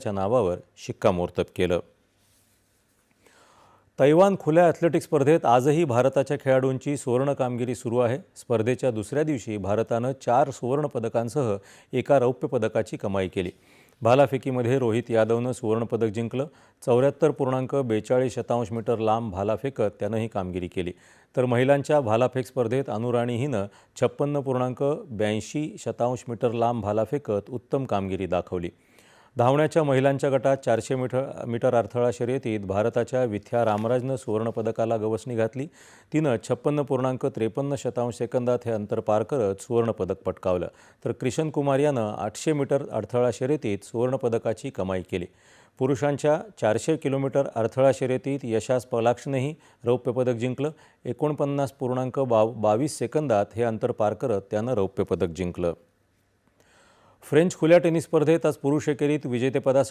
च्या नावावर शिक्कामोर्तब केलं. तैवान खुल्या ॲथलेटिक स्पर्धेत आजही भारताच्या खेळाडूंची सुवर्ण कामगिरी सुरू आहे. स्पर्धेच्या दुसऱ्या दिवशी भारतानं चार सुवर्ण पदकांसह एका रौप्य पदकाची कमाई केली. भालाफेकीमध्ये रोहित यादवनं सुवर्णपदक जिंकलं. चौऱ्याहत्तर पूर्णांक बेचाळीस शतांश मीटर लांब भाला फेकत त्यानं ही कामगिरी केली. तर महिलांच्या भालाफेक स्पर्धेत अनुराणी हिनं छप्पन्न पूर्णांक ब्याऐंशी शतांश मीटर लांब भाला फेकत उत्तम कामगिरी दाखवली. धावण्याच्या महिलांच्या गटात चारशे मीटर मीटर अडथळा शर्यतीत भारताच्या विथ्या रामराजनं सुवर्णपदकाला गवसणी घातली. तिनं छप्पन्न पूर्णांक त्रेपन्न शतांश सेकंदात हे अंतर पार करत सुवर्णपदक पटकावलं. तर क्रिशन कुमार यानं आठशे मीटर अडथळा शर्यतीत सुवर्णपदकाची कमाई केली. पुरुषांच्या चारशे किलोमीटर अडथळा शर्यतीत यशास पलाक्षनंही रौप्यपदक जिंकलं. एकोणपन्नास पूर्णांक बाव बावीस सेकंदात हे अंतर पार करत त्यानं रौप्यपदक जिंकलं. फ्रेंच खुल्या टेनिस स्पर्धेत आज पुरुष एकेरीत विजेतेपदासाठी